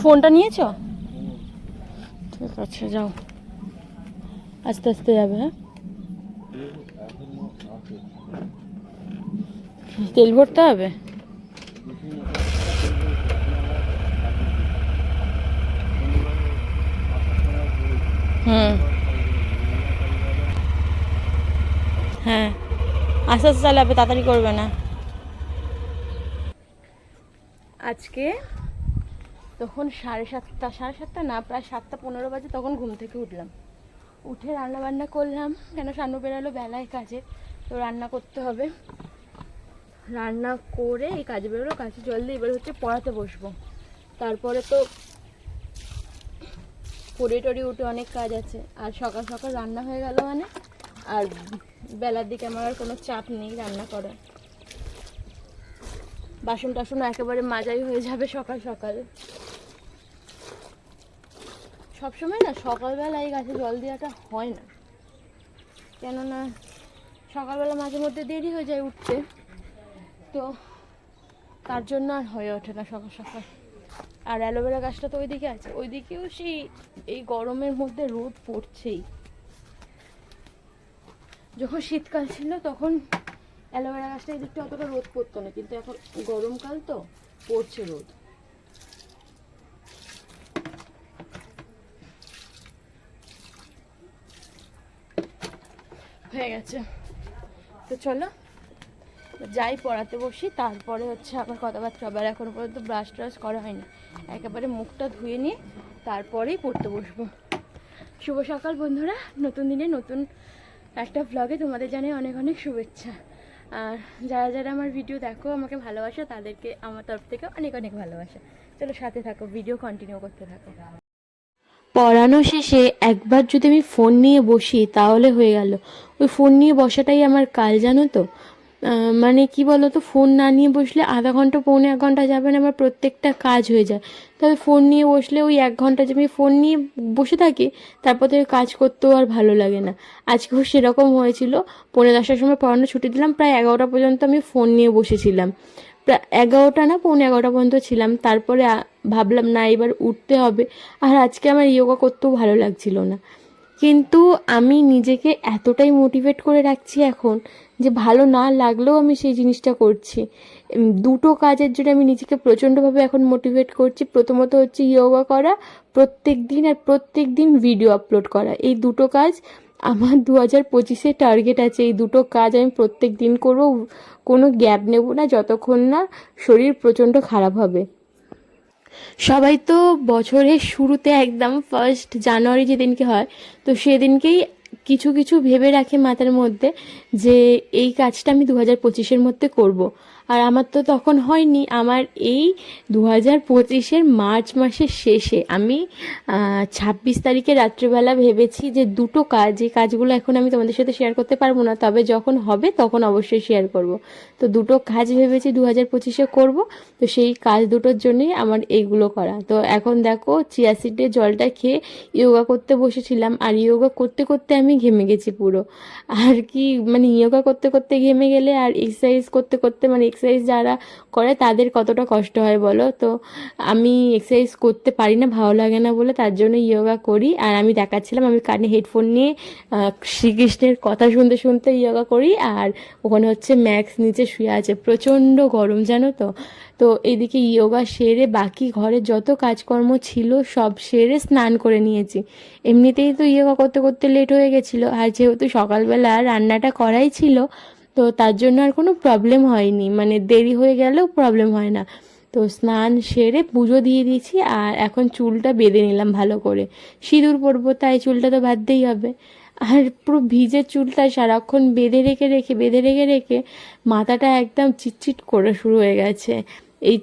ফোনটা নিয়েছো? ঠিক আছে যাও। আস্তে আস্তে যাবে হ্যাঁ? তেল ভরতে হবে? হুম। হ্যাঁ। আস্তে আস্তে চালাবে তাড়াতাড়ি করবে না। আজকে তখন সাড়ে সাতটা সাড়ে সাতটা না, প্রায় সাতটা পনেরো বাজে তখন ঘুম থেকে উঠলাম। উঠে রান্না বান্না করলাম, কেন সান্নু বেরোলো? বেলায় কাজে। তো রান্না করতে হবে। রান্না করে এই কাজে বেরোলো, কাজে জল দিয়ে এবার হচ্ছে পড়াতে বসবো। তারপরে তো পড়ে টড়ে উঠে অনেক কাজ আছে। আর সকাল সকাল রান্না হয়ে গেল মানে। আর বেলার দিকে আমার আর কোনো চাপ নেই রান্না করার। বাসন টাসন একেবারে মাজাই হয়ে যাবে সকাল সকাল। সবসময় না সকালবেলা এই গাছে জল দেওয়াটা হয় না। কেননা সকালবেলা মাঝে মধ্যে দেরি হয়ে যায় উঠতে। তো তার জন্য আর হয়ে ওঠে না সকাল সকাল। আর অ্যালোভেরা গাছটা তো ওইদিকে আছে। ওইদিকেও সেই এই গরমের মধ্যে রোদ পড়ছেই। যখন শীতকাল ছিল তখন অ্যালোভেরা গাছটা এই দিকটা অতটা রোদ পড়তো না। কিন্তু এখন গরমকাল তো পড়ছে রোদ। হয়ে গেছে। তো চলো, যাই পড়াতে বসি, তারপরে হচ্ছে আবার কথাবার্তা আবার এখনও পর্যন্ত ব্রাশ ট্রাশ করা হয়নি। একেবারে মুখটা ধুয়ে নিয়ে তারপরেই পড়তে বসবো। শুভ সকাল বন্ধুরা, নতুন দিনে নতুন একটা ব্লগে তোমাদের জানাই অনেক অনেক শুভেচ্ছা। আর যারা যারা আমার ভিডিও দেখো, আমাকে ভালোবাসো, তাদেরকে আমার তরফ থেকে অনেক অনেক ভালোবাসা। চলো সাথে থাকো ভিডিও কন্টিনিউ করতে থাকো। পড়ানো শেষে একবার যদি আমি ফোন নিয়ে বসি, তাহলে হয়ে গেল। ওই ফোন নিয়ে বসাটাই আমার কাল, জানো তো? মানে কি বলো তো ফোন না নিয়ে বসলে আধা ঘণ্টা, পৌনে এক ঘণ্টা যাবে না, আমার প্রত্যেকটা কাজ হয়ে যায়। তবে ফোন নিয়ে বসলে ওই এক ঘণ্টা যে আমি ফোন নিয়ে বসে থাকি, তারপর থেকে কাজ করতেও আর ভালো লাগে না। আজকেও সেরকম হয়েছিল। পৌনে দশটার সময় পড়ানো ছুটি দিলাম, প্রায় এগারোটা পর্যন্ত আমি ফোন নিয়ে বসেছিলাম। প্রায় এগারোটা না, পৌনে এগারোটা পর্যন্ত ছিলাম। তারপরে ভাবলাম, না, এবার উঠতে হবে। আর আজকে আমার ইয়োগা করতেও ভালো লাগছিল না। কিন্তু আমি নিজেকে এতটাই মোটিভেট করে রাখছি এখন যে ভালো না লাগলেও আমি সেই জিনিসটা করছি। দুটো কাজের জন্য আমি নিজেকে প্রচণ্ডভাবে এখন মোটিভেট করছি। প্রথমত হচ্ছে ইয়োগা করা, প্রত্যেক দিন আর প্রত্যেক দিন ভিডিও আপলোড করা। এই দুটো কাজ আমার দু হাজার পঁচিশে টার্গেট আছে এই দুটো কাজ আমি প্রত্যেক দিন করব, কোনো গ্যাপ নেব না, যতক্ষণ না শরীর প্রচণ্ড খারাপ হবে সবাই তো বছরের শুরুতে একদম ফার্স্ট জানুয়ারি যেদিনকে হয়, তো সেদিনকেই কিছু কিছু ভেবে রাখে মাথার মধ্যে যে এই কাজটা আমি দু হাজার পঁচিশের মধ্যে করব। আর আমার তো তখন হয়নি। আমার এই দু হাজার পঁচিশের মার্চ মাসের শেষে আমি ছাব্বিশ তারিখে রাত্রিবেলা ভেবেছি যে দুটো কাজ এই কাজগুলো এখন আমি তোমাদের সাথে শেয়ার করতে পারব না, তবে যখন হবে তখন অবশ্যই শেয়ার করব। তো দুটো কাজ ভেবেছি দু হাজার পঁচিশে করব, তো সেই কাজ দুটোর জন্যই আমার এইগুলো করা। তো এখন দেখো, চিয়া সিডের জলটা খেয়ে ইয়োগা করতে বসেছিলাম, আর ইয়োগা করতে করতে আমি ঘেমে গেছি পুরো। আর কি মানে ইয়োগা করতে করতে ঘেমে গেলে আর এক্সারসাইজ করতে করতে মানে এক্সারসাইজ যারা করে তাদের কতটা কষ্ট হয় বলো? তো আমি এক্সারসাইজ করতে পারি না, ভালো লাগে না বলে তার জন্য ইয়োগা করি। আর আমি দেখাচ্ছিলাম, আমি কানে হেডফোন নিয়ে শ্রীকৃষ্ণের কথা শুনতে শুনতে ইয়োগা করি। আর ওখানে হচ্ছে ম্যাক্স নিচে শুয়ে আছে, প্রচণ্ড গরম, জানো তো? তো এদিকে ইয়োগা সেরে বাকি ঘরে যত কাজকর্ম ছিল সব সেরে স্নান করে নিয়েছি। এমনিতেই তো ইয়োগা করতে করতে লেট হয়ে গেছিল। আর যেহেতু সকালবেলা রান্নাটা করাই ছিল তো তার জন্য আর কোনো প্রবলেম হয়নি। মানে দেরি হয়ে গেলেও প্রবলেম হয় না। তো স্নান সেরে পুজো দিয়ে দিয়েছি আর এখন চুলটা বেঁধে নিলাম ভালো করে। সিঁদুর পরবো, তাই চুলটা তো বাঁধতেই হবে। আর পুরো ভিজে চুলটা সারাক্ষণ বেঁধে রেখে রেখে, বেঁধে রেখে রেখে মাথাটা একদম চিটচিট করে শুরু হয়ে গেছে। এই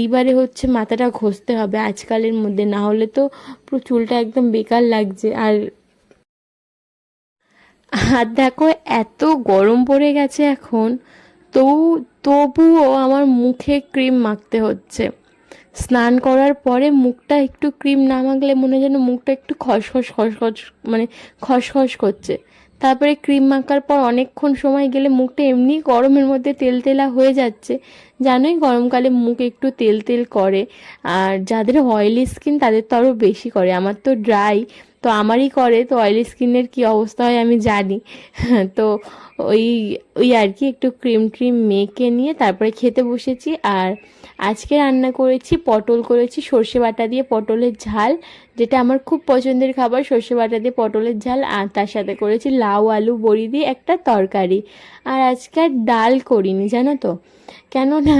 এইবারে হচ্ছে মাথাটা ঘষতে হবে আজকালের মধ্যে। না হলে তো পুরো চুলটা একদম বেকার লাগছে। আর আর দেখো, এত গরম পড়ে গেছে এখন তো তবুও আমার মুখে ক্রিম মাখতে হচ্ছে। স্নান করার পরে মুখটা একটু ক্রিম না মাখলে মনে যেন মুখটা একটু খসখস খসখস মানে খসখস করছে। তারপরে ক্রিম মাখার পর অনেকক্ষণ সময় গেলে মুখটা এমনি গরমের মধ্যে তেল তেলা হয়ে যাচ্ছে। জানোই গরমকালে মুখ একটু তেল তেল করে, আর যাদের অয়েলি স্কিন তাদের তো আরও বেশি করে। আমার তো ড্রাই তো আমারই করে, তো অয়েলি স্কিনের কি অবস্থা হয় আমি জানি। তো ওই ওই আর কি, একটু ক্রিম ট্রিম মেখে নিয়ে তারপরে খেতে বসেছি। আর আজকে রান্না করেছি, পটল করেছি, সর্ষে বাটা দিয়ে পটলের ঝাল, যেটা আমার খুব পছন্দের খাবার, সর্ষে বাটা দিয়ে পটলের ঝাল। আর তার সাথে করেছি লাউ আলু বড়ি দিয়ে একটা তরকারি। আর আজকে ডাল করিনি, জানো তো? কেননা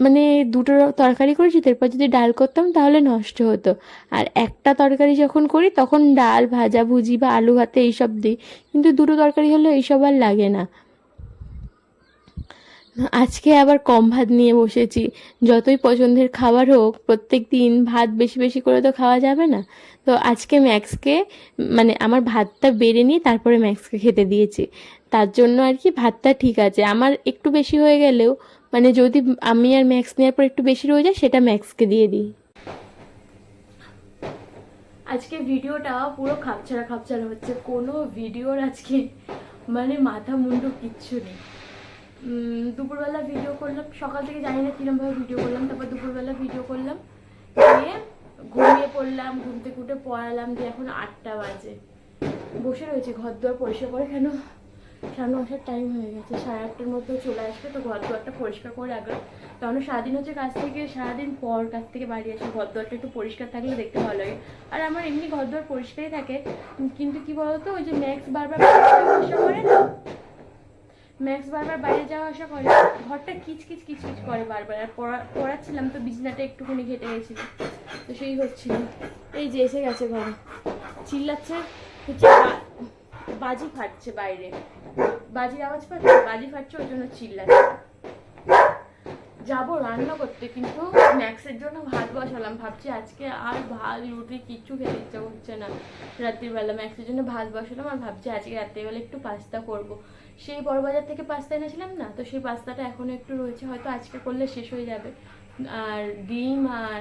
মানে দুটো তরকারি করেছি, তারপর যদি ডাল করতাম তাহলে নষ্ট হতো। আর একটা তরকারি যখন করি, তখন ডাল, ভাজা, ভুজি বা আলু ভাতে এইসব দিই। কিন্তু দুটো তরকারি হলে এইসব আর লাগে না। আজকে আবার কম ভাত নিয়ে বসেছি। যতই পছন্দের খাবার হোক, প্রত্যেক দিন ভাত বেশি বেশি করে তো খাওয়া যাবে না। তো আজকে ম্যাক্সকে মানে আমার ভাতটা বেড়ে নিয়ে তারপরে ম্যাক্সকে খেতে দিয়েছি। তার জন্য আর কি ভাতটা ঠিক আছে। আমার একটু বেশি হয়ে গেলেও মানে যদি আমি আর ম্যাক্স নেওয়ার পর একটু বেশি রয়ে যায়, সেটা ম্যাক্সকে দিয়ে দিই। আজকে ভিডিওটা পুরো খাপছাড়া খাপছাড়া হচ্ছে। কোনো ভিডিওর আজকে মানে মাথা মুন্ডু কিচ্ছু নেই। দুপুরবেলা ভিডিও করলাম। সকাল থেকে জানি না কিরমভাবে ভিডিও করলাম। তারপর দুপুরবেলা ভিডিও করলাম। দিয়ে ঘুমিয়ে পড়লাম, ঘুম থেকে উঠে পড়ালাম দিয়ে এখন আটটা বাজে। বসে রয়েছে, ঘর দুয়ার পরিষ্কার করে কেন? সামনে আসার টাইম হয়ে গেছে। সাড়ে আটটার মধ্যে চলে আসবে, তো ঘর দুয়ারটা পরিষ্কার করে রাখলাম। কারণ সারাদিন হচ্ছে কাজ থেকে, সারাদিন পর কাজ থেকে বাড়ি আসে। ঘর দুয়ারটা একটু পরিষ্কার থাকলে দেখতে ভালো লাগে। আর আমার এমনি ঘর দুয়ার পরিষ্কারই থাকে। কিন্তু কি বলতো, ওই যে ম্যাক্স বারবার পরিষ্কার করে না? ম্যাক্স বারবার বাইরে যাওয়া আসা করে ঘরটা কিচ কিচ কিচ কিচ করে বারবার। আর পড়া পড়াচ্ছিলাম তো, বিছনাটা একটুখানি ঘেটে গেছিল। তো সেই হচ্ছিল। এই যে এসে গেছে ঘরে। চিল্লাচ্ছে, হচ্ছে বাজি ফাটছে বাইরে। বাজির আওয়াজ পাচ্ছে, বাজি ফাটছে, ওই জন্য চিল্লাচ্ছে। যাব, রান্না করতে, কিন্তু ম্যাক্সের জন্য ভাত বসালাম। ভাবছি আজকে আর ভাত, রুটি কিচ্ছু খেতে ইচ্ছা করছে না। রাত্রিবেলা ম্যাক্সের জন্য ভাত বসালাম আর ভাবছি আজকে রাত্রিবেলা একটু পাস্তা করব। সেই বড়বাজার থেকে পাস্তা এনেছিলাম না? তো সেই পাস্তাটা এখনও একটু রয়েছে, হয়তো আজকে করলে শেষ হয়ে যাবে। আর ডিম আর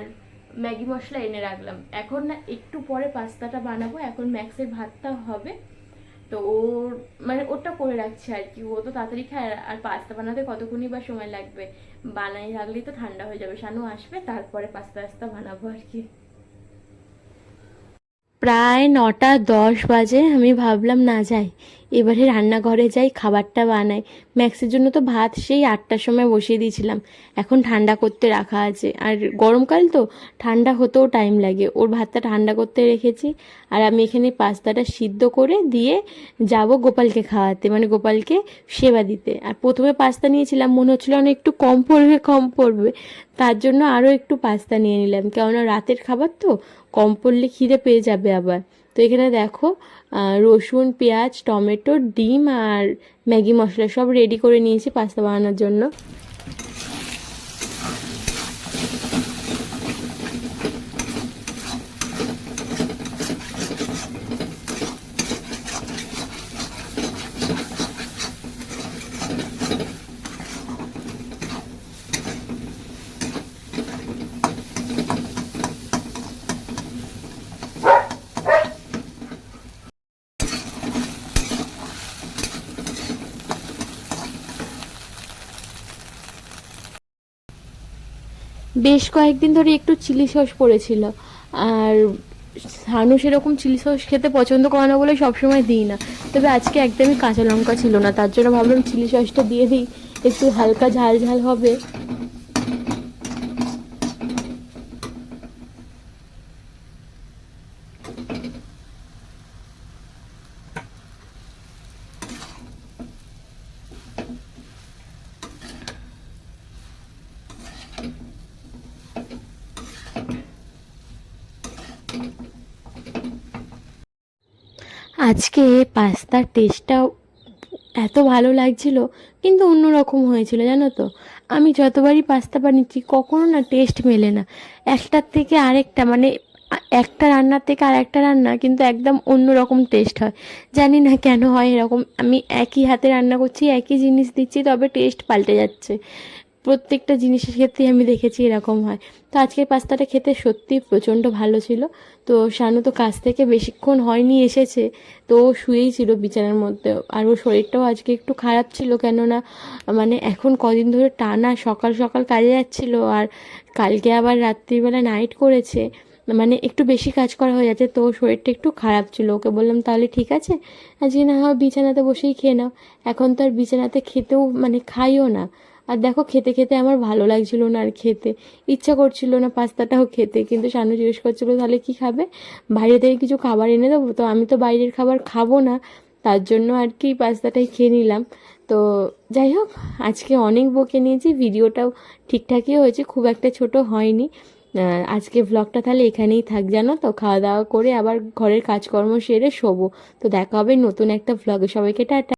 ম্যাগি মশলা এনে রাখলাম। এখন না, একটু পরে পাস্তাটা বানাবো। এখন ম্যাক্সের ভাতটা হবে। তো ওর মানে ওটা করে রাখছে আর কি। ও তো তাড়াতাড়ি খায়, আর- পাস্তা বানাতে কতক্ষণই বা সময় লাগবে? বানাই রাখলেই তো ঠান্ডা হয়ে যাবে। শানু আসবে, তারপরে পাস্তা পাস্তা বানাবো আর কি। প্রায় নটা দশ বাজে, আমি ভাবলাম না যাই। এবারে রান্নাঘরে যাই, খাবারটা বানাই। ম্যাক্সের জন্য তো ভাত, সেই আটটার সময় বসিয়ে দিয়েছিলাম। এখন ঠান্ডা করতে রাখা আছে। আর গরমকাল তো, ঠান্ডা হতেও টাইম লাগে। ওর ভাতটা ঠান্ডা করতে রেখেছি। আর আমি এখানে পাস্তাটা সিদ্ধ করে দিয়ে যাব গোপালকে খাওয়াতে মানে গোপালকে সেবা দিতে। আর প্রথমে পাস্তা নিয়েছিলাম, মনে হচ্ছিল অনেক একটু কম পড়বে কম পড়বে। তার জন্য আরও একটু পাস্তা নিয়ে নিলাম। কেননা রাতের খাবার তো, কম পড়লে খিদে পেয়ে যাবে আবার। তো এখানে দেখো রসুন পেঁয়াজ টমেটো ডিম আর ম্যাগি মশলা সব রেডি করে নিয়েছি পাস্তা বানানোর জন্য। বেশ কয়েকদিন ধরে একটু চিলি সস পড়েছিল। আর সানু সেরকম চিলি সস খেতে পছন্দ করে না বলে সবসময় দিই না। তবে আজকে একদমই কাঁচা লঙ্কা ছিল না, তার জন্য ভাবলাম চিলি সসটা দিয়ে দিই। একটু হালকা ঝাল ঝাল হবে। আজকে পাস্তার টেস্টটাও এত ভালো লাগছিল, কিন্তু অন্যরকম হয়েছিল, জানো তো? আমি যতবারই পাস্তা বানিয়েছি, কখনো না টেস্ট মেলে না। একটার থেকে আরেকটা মানে একটা রান্নার থেকে আর একটা রান্না কিন্তু একদম অন্য রকম টেস্ট হয়। জানি না কেন হয় এরকম, আমি একই হাতে রান্না করছি, একই জিনিস দিচ্ছি, তবে টেস্ট পাল্টে যাচ্ছে। প্রত্যেকটা জিনিসের ক্ষেত্রেই আমি দেখেছি এরকম হয়। তো আজকের পাস্তাটা খেতে সত্যিই প্রচণ্ড ভালো ছিল। তো শানু তো কাজ থেকে বেশিক্ষণ হয়নি এসেছে। তো ও শুয়েই ছিল বিছানার মধ্যে। আর ওর শরীরটাও আজকে একটু খারাপ ছিল কেননা মানে এখন কদিন ধরে টানা সকাল সকাল কাজে যাচ্ছিল আর কালকে আবার রাত্রিবেলা নাইট করেছে। মানে একটু বেশি কাজ করা হয়ে যাচ্ছে। তো শরীরটা একটু খারাপ ছিল। ওকে বললাম, তাহলে ঠিক আছে, আজকে না হয় বিছানাতে বসেই খেয়ে নাও। এখন তো আর বিছানাতে খেতেও মানে খাইও না। আর দেখো খেতে খেতে আমার ভালো লাগছিল না আর খেতে। ইচ্ছা করছিল না পাস্তাটাও খেতে, কিন্তু শানু জিজ্ঞেস করছিল, তাহলে কি খাবে? বাইরে থেকে কিছু খাবার এনে দেবো? তো আমি তো বাইরের খাবার খাব না, তার জন্য আর কি পাস্তাটাই খেয়ে নিলাম। তো যাই হোক, আজকে অনেক বকে নিয়েছি, ভিডিওটাও ঠিকঠাকই হয়েছে, খুব একটা ছোট হয়নি। আজকে ভ্লগটা তাহলে এখানেই থাক, জানো তো? খাওয়া দাওয়া করে আবার ঘরের কাজকর্ম সেরে শোবো। তো দেখা হবে নতুন একটা ভ্লগে সবাইকে টাটা।